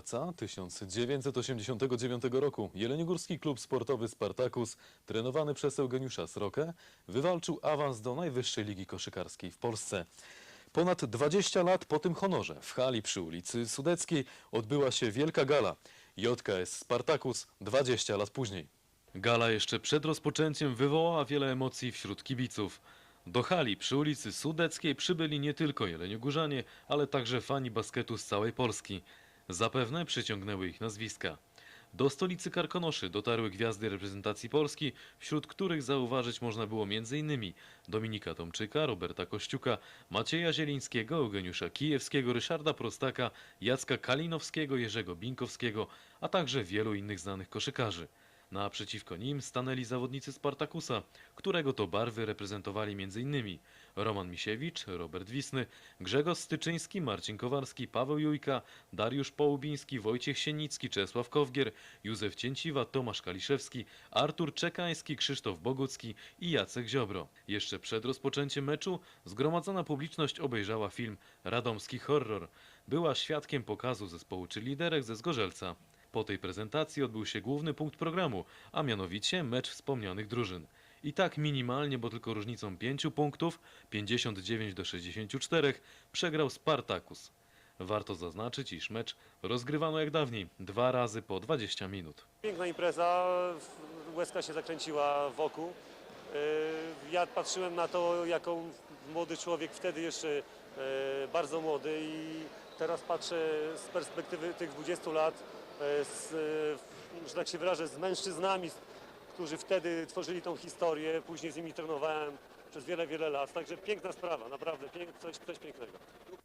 marca 1989 roku jeleniogórski klub sportowy Spartakus, trenowany przez Eugeniusza Srokę, wywalczył awans do najwyższej ligi koszykarskiej w Polsce. Ponad 20 lat po tym honorze w hali przy ulicy Sudeckiej odbyła się wielka gala. JKS Spartakus 20 lat później. Gala jeszcze przed rozpoczęciem wywołała wiele emocji wśród kibiców. Do hali przy ulicy Sudeckiej przybyli nie tylko jeleniogórzanie, ale także fani basketu z całej Polski. Zapewne przyciągnęły ich nazwiska. Do stolicy Karkonoszy dotarły gwiazdy reprezentacji Polski, wśród których zauważyć można było m.in. Dominika Tomczyka, Roberta Kościuka, Macieja Zielińskiego, Eugeniusza Kijewskiego, Ryszarda Prostaka, Jacka Kalinowskiego, Jerzego Binkowskiego, a także wielu innych znanych koszykarzy. Naprzeciwko nim stanęli zawodnicy Spartakusa, którego to barwy reprezentowali m.in. Roman Misiewicz, Robert Wisny, Grzegorz Styczyński, Marcin Kowarski, Paweł Jujka, Dariusz Połubiński, Wojciech Sienicki, Czesław Kowgier, Józef Cięciwa, Tomasz Kaliszewski, Artur Czekański, Krzysztof Bogucki i Jacek Ziobro. Jeszcze przed rozpoczęciem meczu zgromadzona publiczność obejrzała film Radomski Horror. Była świadkiem pokazu zespołu czy liderek ze Zgorzelca. Po tej prezentacji odbył się główny punkt programu, a mianowicie mecz wspomnianych drużyn. I tak minimalnie, bo tylko różnicą 5 punktów, 59 do 64, przegrał Spartakus. Warto zaznaczyć, iż mecz rozgrywano jak dawniej, dwa razy po 20 minut. Piękna impreza, łezka się zakręciła wokół. Yy, Ja patrzyłem na to jako młody człowiek, wtedy jeszcze yy, bardzo młody i teraz patrzę z perspektywy tych 20 lat, yy, z, że tak się wyrażę, z mężczyznami, którzy wtedy tworzyli tą historię, później z nimi trenowałem przez wiele, wiele lat. Także piękna sprawa, naprawdę pięk, coś, coś pięknego.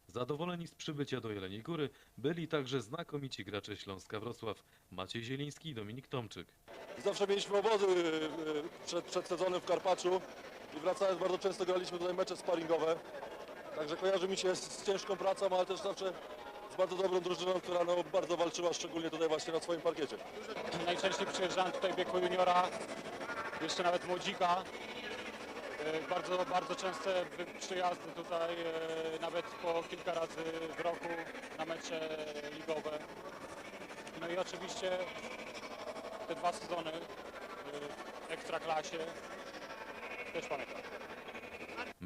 Zadowoleni z przybycia do Jeleniej Góry byli także znakomici gracze Śląska Wrocław, Maciej Zieliński i Dominik Tomczyk. Zawsze mieliśmy obozy y, y, przed, przed sezonem w Karpaczu i wracając bardzo często graliśmy tutaj mecze sparingowe. Także kojarzy mi się z, z ciężką pracą, ale też zawsze bardzo dobrą drużyną, która no, bardzo walczyła, szczególnie tutaj właśnie na swoim parkiecie. Najczęściej przyjeżdżałem tutaj wieku juniora, jeszcze nawet młodzika. E, Bardzo, bardzo częste przyjazdy tutaj, e, nawet po kilka razy w roku na mecze ligowe. No i oczywiście te dwa sezony e, w Ekstraklasie też pamiętam.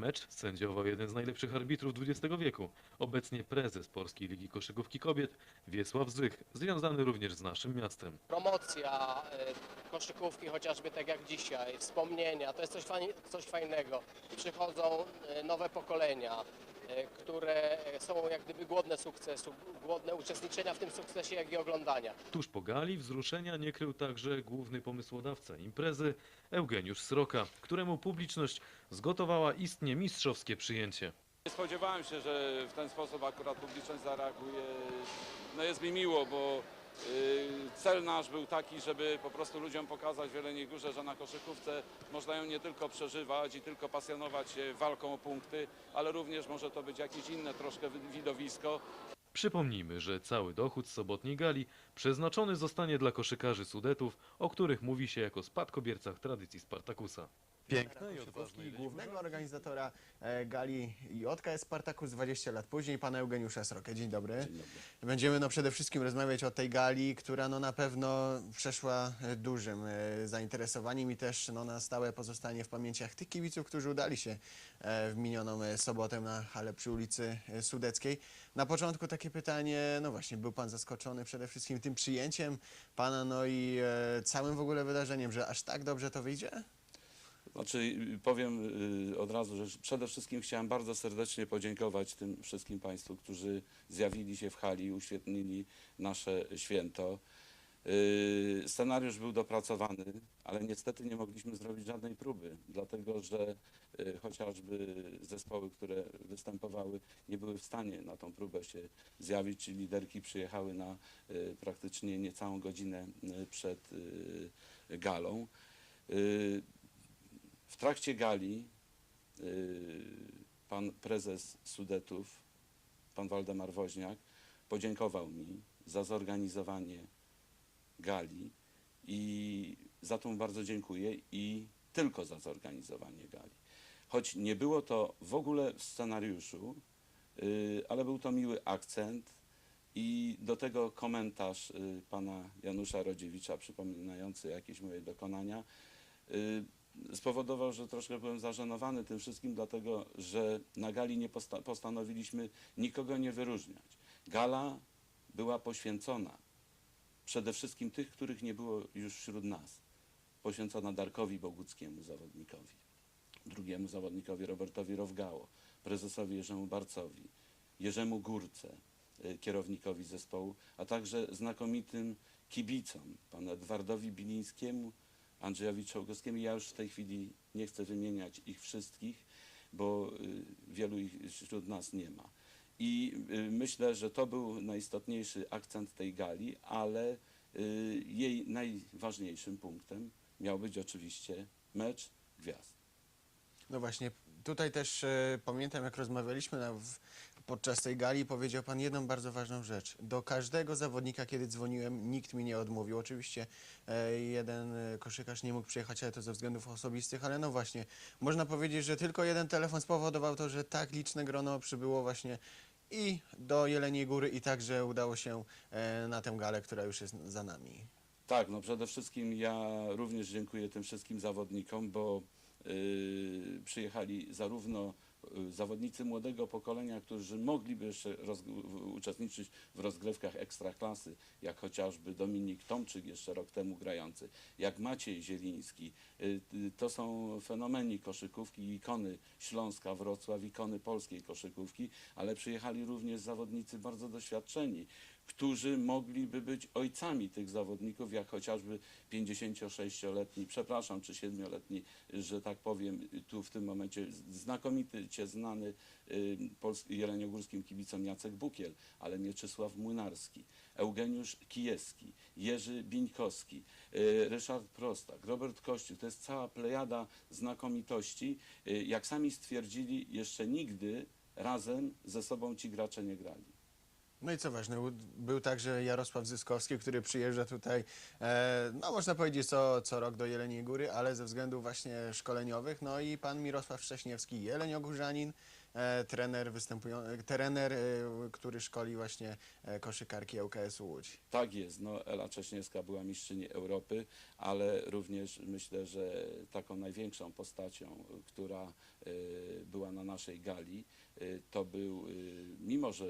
Mecz sędziował jeden z najlepszych arbitrów XX wieku, obecnie prezes Polskiej Ligi Koszykówki Kobiet Wiesław Zych, związany również z naszym miastem. promocja y, koszykówki, chociażby tak jak dzisiaj, wspomnienia, to jest coś, coś fajnego. Przychodzą y, nowe pokolenia, które są jak gdyby głodne sukcesu, głodne uczestniczenia w tym sukcesie, jak i oglądania. Tuż po gali wzruszenia nie krył także główny pomysłodawca imprezy Eugeniusz Sroka, któremu publiczność zgotowała istnie mistrzowskie przyjęcie. Nie spodziewałem się, że w ten sposób akurat publiczność zareaguje. No jest mi miło, bo cel nasz był taki, żeby po prostu ludziom pokazać w Jeleniej Górze, że na koszykówce można ją nie tylko przeżywać i tylko pasjonować się walką o punkty, ale również może to być jakieś inne troszkę wi- widowisko. Przypomnijmy, że cały dochód z sobotniej gali przeznaczony zostanie dla koszykarzy Sudetów, o których mówi się jako spadkobiercach tradycji Spartakusa. Piękne i odważne. głównego organizatora e, gali JKS Spartakus 20 lat później, pana Eugeniusza Srokę. Dzień dobry. Będziemy no przede wszystkim rozmawiać o tej gali, która no na pewno przeszła e, dużym e, zainteresowaniem i też no na stałe pozostanie w pamięciach tych kibiców, którzy udali się e, w minioną e, sobotę na halę przy ulicy e, Sudeckiej. Na początku takie pytanie, no właśnie, był pan zaskoczony przede wszystkim tym przyjęciem pana, no i e, całym w ogóle wydarzeniem, że aż tak dobrze to wyjdzie? Znaczy y, powiem y, od razu, że przede wszystkim chciałem bardzo serdecznie podziękować tym wszystkim Państwu, którzy zjawili się w hali i uświetnili nasze święto. Y, Scenariusz był dopracowany, ale niestety nie mogliśmy zrobić żadnej próby, dlatego że chociażby zespoły, które występowały, nie były w stanie na tą próbę się zjawić, liderki przyjechały na praktycznie niecałą godzinę przed galą. W trakcie gali y, pan prezes Sudetów, pan Waldemar Woźniak, podziękował mi za zorganizowanie gali i za to mu bardzo dziękuję i tylko za zorganizowanie gali. Choć nie było to w ogóle w scenariuszu, y, ale był to miły akcent I do tego komentarz y, pana Janusza Rodziewicza przypominający jakieś moje dokonania spowodował, że troszkę byłem zażenowany tym wszystkim, dlatego że na gali nie posta- postanowiliśmy nikogo nie wyróżniać. Gala była poświęcona przede wszystkim tych, których nie było już wśród nas. Poświęcona Darkowi Boguckiemu zawodnikowi, drugiemu zawodnikowi Robertowi Rowgało, prezesowi Jerzemu Barcowi, Jerzemu Górce, y, kierownikowi zespołu, a także znakomitym kibicom, panu Edwardowi Bilińskiemu, Andrzejowi Czołgowskiemu. Ja już w tej chwili nie chcę wymieniać ich wszystkich, bo y, wielu ich wśród nas nie ma. I y, myślę, że to był najistotniejszy akcent tej gali, ale y, jej najważniejszym punktem miał być oczywiście mecz gwiazd. No właśnie, tutaj też e, pamiętam, jak rozmawialiśmy na, w, podczas tej gali, powiedział Pan jedną bardzo ważną rzecz. Do każdego zawodnika, kiedy dzwoniłem, nikt mi nie odmówił. Oczywiście e, jeden e, koszykarz nie mógł przyjechać, ale to ze względów osobistych, ale no właśnie, można powiedzieć, że tylko jeden telefon spowodował to, że tak liczne grono przybyło właśnie i do Jeleniej Góry i także udało się e, na tę galę, która już jest za nami. Tak, no przede wszystkim ja również dziękuję tym wszystkim zawodnikom, bo przyjechali zarówno y, zawodnicy młodego pokolenia, którzy mogliby jeszcze uczestniczyć w rozgrywkach ekstraklasy, jak chociażby Dominik Tomczyk jeszcze rok temu grający, jak Maciej Zieliński. Y, y, to są fenomeni koszykówki, ikony Śląska, Wrocław, ikony polskiej koszykówki, ale przyjechali również zawodnicy bardzo doświadczeni, którzy mogliby być ojcami tych zawodników, jak chociażby 56-letni, przepraszam, czy 7-letni, że tak powiem, tu w tym momencie znakomicie znany y, pols- jeleniogórskim kibicom Jacek Bukiel, ale Mieczysław Młynarski, Eugeniusz Kijewski, Jerzy Bińkowski, y, Ryszard Prostak, Robert Kościół. To jest cała plejada znakomitości. Y, Jak sami stwierdzili, jeszcze nigdy razem ze sobą ci gracze nie grali. No i co ważne, był także Jarosław Zyskowski, który przyjeżdża tutaj, e, no można powiedzieć co, co rok do Jeleniej Góry, ale ze względów właśnie szkoleniowych. No i pan Mirosław Szcześniewski, Jeleniogórzanin, e, trener, występują, trener, e, który szkoli właśnie e, koszykarki ŁKS-u Łódź. Tak jest, no Ela Cześniewska była mistrzyni Europy, ale również myślę, że taką największą postacią, która y, była na naszej gali, y, to był, mimo że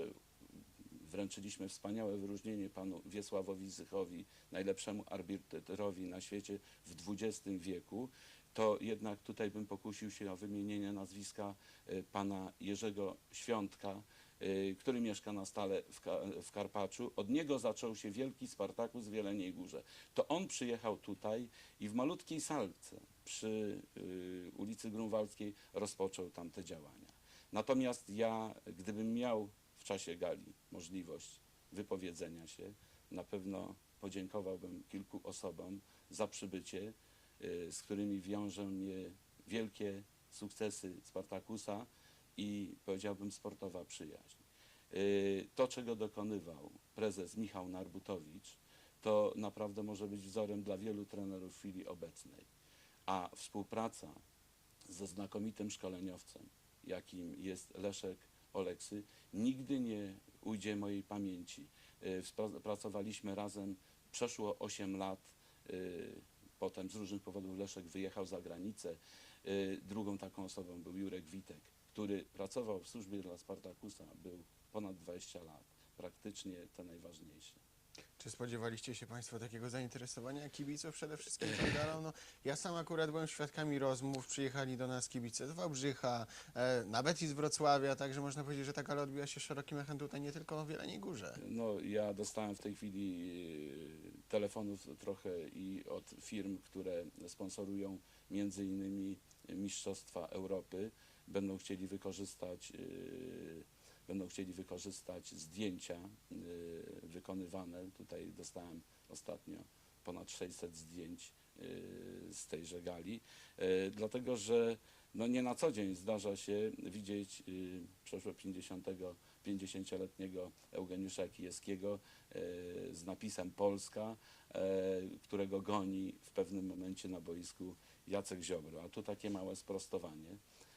wręczyliśmy wspaniałe wyróżnienie panu Wiesławowi Zychowi, najlepszemu arbitrowi na świecie w XX wieku, to jednak tutaj bym pokusił się o wymienienie nazwiska y, pana Jerzego Świątka, y, który mieszka na stale w, w Karpaczu. Od niego zaczął się wielki Spartakus w Jeleniej Górze. To on przyjechał tutaj i w malutkiej salce przy y, ulicy Grunwaldzkiej rozpoczął tamte działania. Natomiast ja, gdybym miał w czasie gali możliwość wypowiedzenia się, na pewno podziękowałbym kilku osobom za przybycie, y, z którymi wiążą mnie wielkie sukcesy Spartakusa i powiedziałbym sportowa przyjaźń. Y, To, czego dokonywał prezes Michał Narbutowicz, to naprawdę może być wzorem dla wielu trenerów w chwili obecnej. A współpraca ze znakomitym szkoleniowcem, jakim jest Leszek Oleksy, nigdy nie ujdzie mojej pamięci. Wspra- Pracowaliśmy razem, przeszło 8 lat, y, potem z różnych powodów Leszek wyjechał za granicę. Y, Drugą taką osobą był Jurek Witek, który pracował w służbie dla Spartakusa, był ponad 20 lat, praktycznie te najważniejsze. Czy spodziewaliście się Państwo takiego zainteresowania kibiców przede wszystkim? No, ja sam akurat byłem świadkami rozmów, przyjechali do nas kibice z Wałbrzycha, e, nawet i z Wrocławia, także można powiedzieć, że ta gala odbiła się szerokim echem tutaj nie tylko w Jeleniej Górze. No, ja dostałem w tej chwili e, telefonów trochę i od firm, które sponsorują między innymi Mistrzostwa Europy. Będą chcieli wykorzystać, e, będą chcieli wykorzystać zdjęcia e, wykonywane. Tutaj dostałem ostatnio ponad 600 zdjęć e, z tejże gali, e, dlatego że no nie na co dzień zdarza się widzieć y, przeszło 50, 50-letniego Eugeniusza Kijewskiego z napisem Polska, którego goni w pewnym momencie na boisku Jacek Ziobro. A tu takie małe sprostowanie.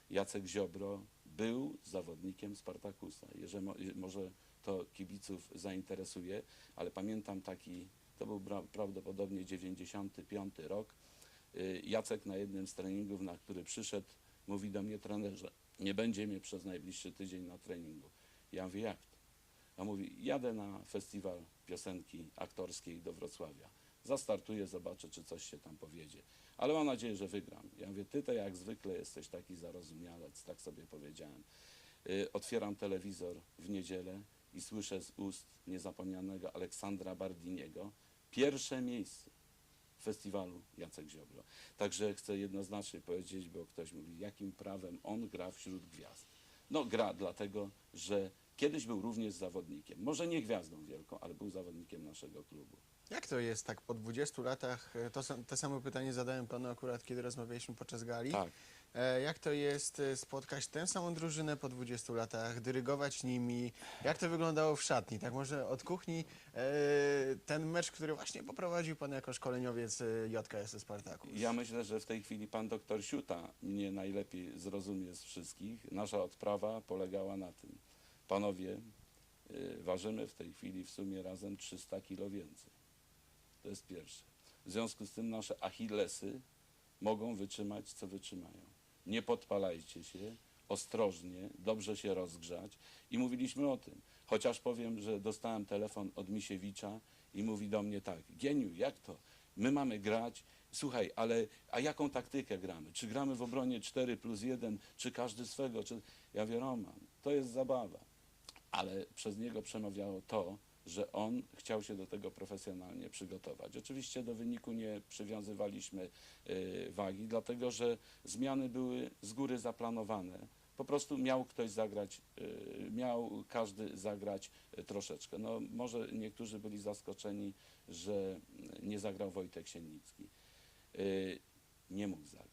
Jacek Ziobro był zawodnikiem Spartakusa. Jeżeli, mo- może to kibiców zainteresuje, ale pamiętam taki, to był pra- prawdopodobnie 95 rok, Y, Jacek na jednym z treningów, na który przyszedł, mówi do mnie trenerze, nie będzie mnie przez najbliższy tydzień na treningu. Ja mówię, jak to? A mówi, jadę na festiwal piosenki aktorskiej do Wrocławia. Zastartuję, zobaczę, czy coś się tam powiedzie. Ale mam nadzieję, że wygram. Ja mówię, ty to jak zwykle jesteś taki zarozumialec, tak sobie powiedziałem. Y, Otwieram telewizor w niedzielę i słyszę z ust niezapomnianego Aleksandra Bardiniego pierwsze miejsce festiwalu Jacek Ziobro. Także chcę jednoznacznie powiedzieć, bo ktoś mówi, jakim prawem on gra wśród gwiazd. No gra dlatego, że kiedyś był również zawodnikiem. Może nie gwiazdą wielką, ale był zawodnikiem naszego klubu. Jak to jest tak po 20 latach? e, To, sam- to samo pytanie zadałem panu akurat, kiedy rozmawialiśmy podczas gali. Tak. E, Jak to jest e, spotkać tę samą drużynę po 20 latach, dyrygować nimi? Jak to wyglądało w szatni? Tak może od kuchni e, ten mecz, który właśnie poprowadził pan jako szkoleniowiec e, JKS Spartakus. Ja myślę, że w tej chwili pan doktor Siuta mnie najlepiej zrozumie z wszystkich. Nasza odprawa polegała na tym. Panowie, y, ważymy w tej chwili w sumie razem 300 kilo więcej. To jest pierwsze. W związku z tym nasze achillesy mogą wytrzymać, co wytrzymają. Nie podpalajcie się, ostrożnie, dobrze się rozgrzać. I mówiliśmy o tym. Chociaż powiem, że dostałem telefon od Misiewicza i mówi do mnie tak, Gieniu, jak to? My mamy grać, słuchaj, ale a jaką taktykę gramy? Czy gramy w obronie 4 plus 1, czy każdy swego? Czy... Ja mówię, Roman, to jest zabawa. Ale przez niego przemawiało to, że on chciał się do tego profesjonalnie przygotować. Oczywiście do wyniku nie przywiązywaliśmy y, wagi, dlatego że zmiany były z góry zaplanowane. Po prostu miał ktoś zagrać, y, miał każdy zagrać y, troszeczkę. No, może niektórzy byli zaskoczeni, że nie zagrał Wojtek Siennicki. Nie mógł zagrać.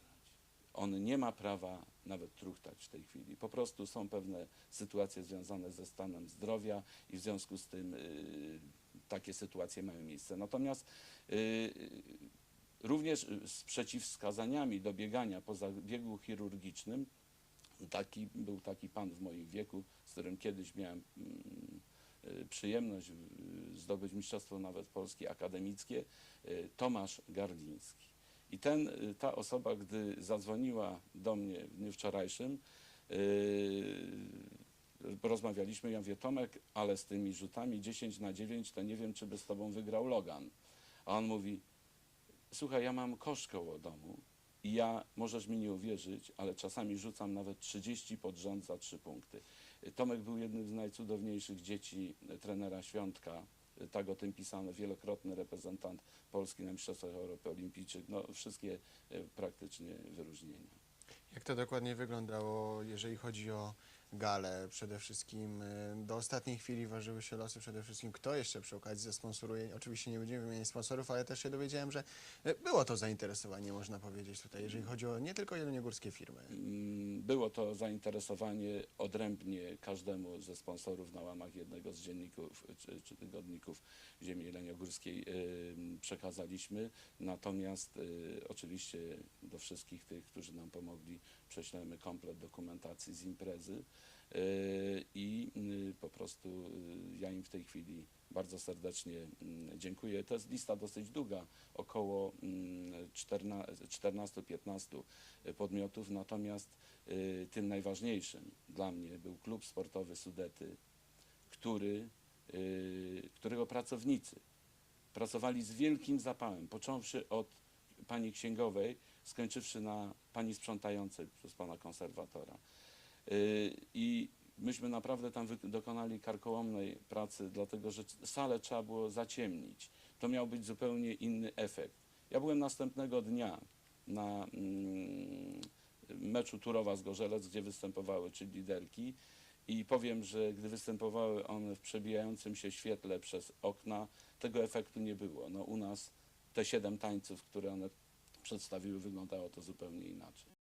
On nie ma prawa nawet truchtać w tej chwili. Po prostu są pewne sytuacje związane ze stanem zdrowia i w związku z tym y, takie sytuacje mają miejsce. Natomiast y, również z przeciwwskazaniami do biegania po zabiegu chirurgicznym taki, był taki pan w moim wieku, z którym kiedyś miałem mm, y, przyjemność y, zdobyć mistrzostwo nawet Polskie akademickie, y, Tomasz Garliński. I ten, y, ta osoba, gdy zadzwoniła do mnie w dniu wczorajszym, yy, rozmawialiśmy, ja mówię, Tomek, ale z tymi rzutami 10 na 9, to nie wiem, czy by z tobą wygrał Logan. A on mówi, słuchaj, ja mam kosz koło domu i ja, możesz mi nie uwierzyć, ale czasami rzucam nawet 30 pod rząd za 3 punkty. Tomek był jednym z najcudowniejszych dzieci trenera Świątka, tak o tym pisano, wielokrotny reprezentant Polski na Mistrzostwach Europy Olimpijczych, no wszystkie e, praktycznie wyróżnienia. Jak to dokładnie wyglądało, jeżeli chodzi o galę? Przede wszystkim y, do ostatniej chwili ważyły się losy przede wszystkim, kto jeszcze przy okazji zasponsoruje. Oczywiście nie będziemy wymieniać sponsorów, ale też się dowiedziałem, że y, było to zainteresowanie, można powiedzieć tutaj, jeżeli chodzi o nie tylko jeleniogórskie firmy. Było to zainteresowanie odrębnie każdemu ze sponsorów na łamach jednego z dzienników czy, czy tygodników ziemi jeleniogórskiej y, przekazaliśmy. Natomiast y, oczywiście do wszystkich tych, którzy nam pomogli, prześlemy komplet dokumentacji z imprezy y, i y, po prostu y, ja im w tej chwili bardzo serdecznie mm, dziękuję. To jest lista dosyć długa, około mm, 14-15 podmiotów, natomiast tym najważniejszym dla mnie był klub sportowy Sudety, który, którego pracownicy pracowali z wielkim zapałem, począwszy od pani księgowej, skończywszy na pani sprzątającej przez pana konserwatora. Y, I myśmy naprawdę tam dokonali karkołomnej pracy, dlatego że salę trzeba było zaciemnić. To miał być zupełnie inny efekt. Ja byłem następnego dnia na mm, meczu Turowa z Gorzelec, gdzie występowały trzy liderki i powiem, że gdy występowały one w przebijającym się świetle przez okna, tego efektu nie było. No, u nas te siedem tańców, które one przedstawiły, wyglądało to zupełnie inaczej.